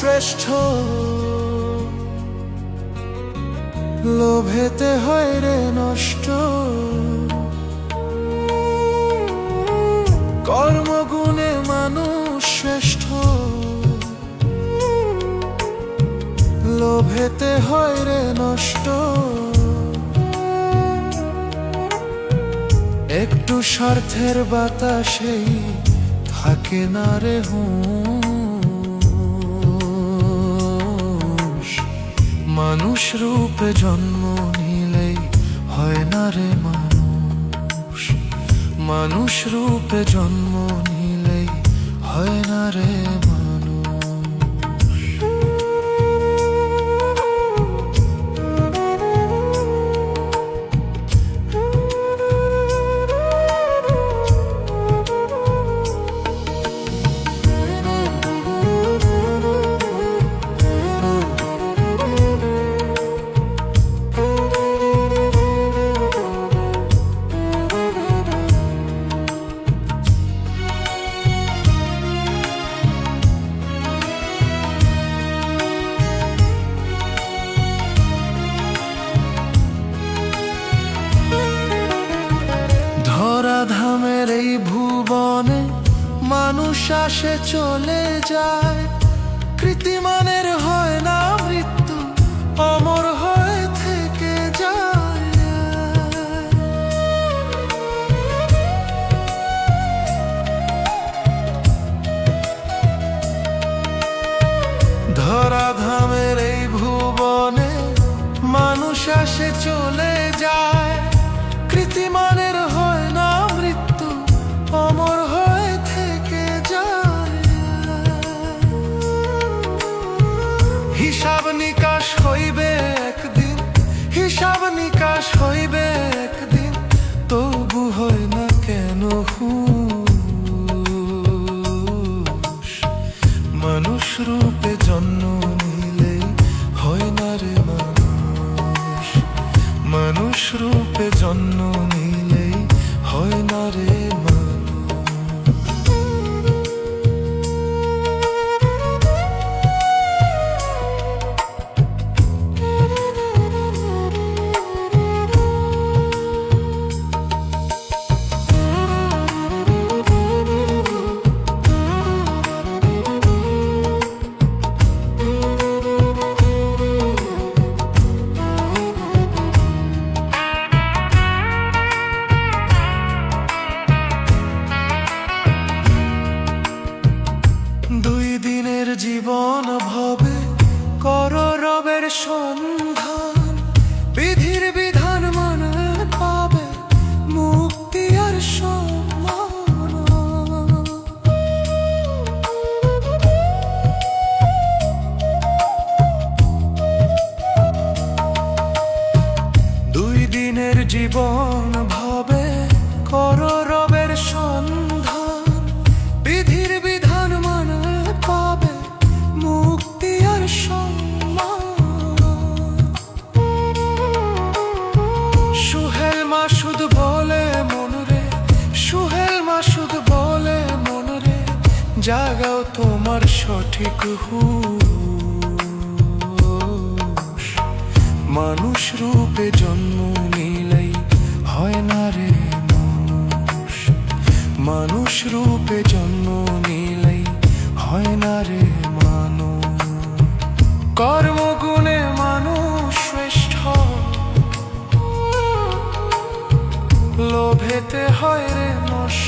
শ্রেষ্ঠ। লোভেতে হয় রে নষ্ট। কর্মগুণে মানুষ শ্রেষ্ঠ। লোভেতে হয় রে নষ্ট। একটু স্বার্থের বাতাসেই থাকে না রে হুঁশ মানুষ রূপে জন্ম নিলেই হয় না রে মানুষ। মানুষ রূপে জন্ম নিলেই হয় না রে মানুষ মানুষ আসে, চলে যায়। কৃতিমানের হয় না মৃত্যু, অমর হয়ে থেকে যায়। ধরাধামের এই ভুবনে মানুষ আসে, চলে নিকাশ হইবে একদিন, তবু হয় না কেন মানুষ রূপে জন্ম নিলেই হয় না রে মানুষ। মানুষ রূপে জন্ম জীবন ভবে, কর রবের সন্ধান। বিধির বিধান মানে পাবে মুক্তি আর সম্মান। দুই দিনের জীবন জাগাও তোমার সঠিক হুশ। মানুষ রূপে জন্ম নিলেই হয় না রে মানুষ। মানুষ রূপে জন্ম নিলেই হয় না রে কর্মগুণে মানুষ শ্রেষ্ঠ। লোভেতে হয় রে নষ্ট।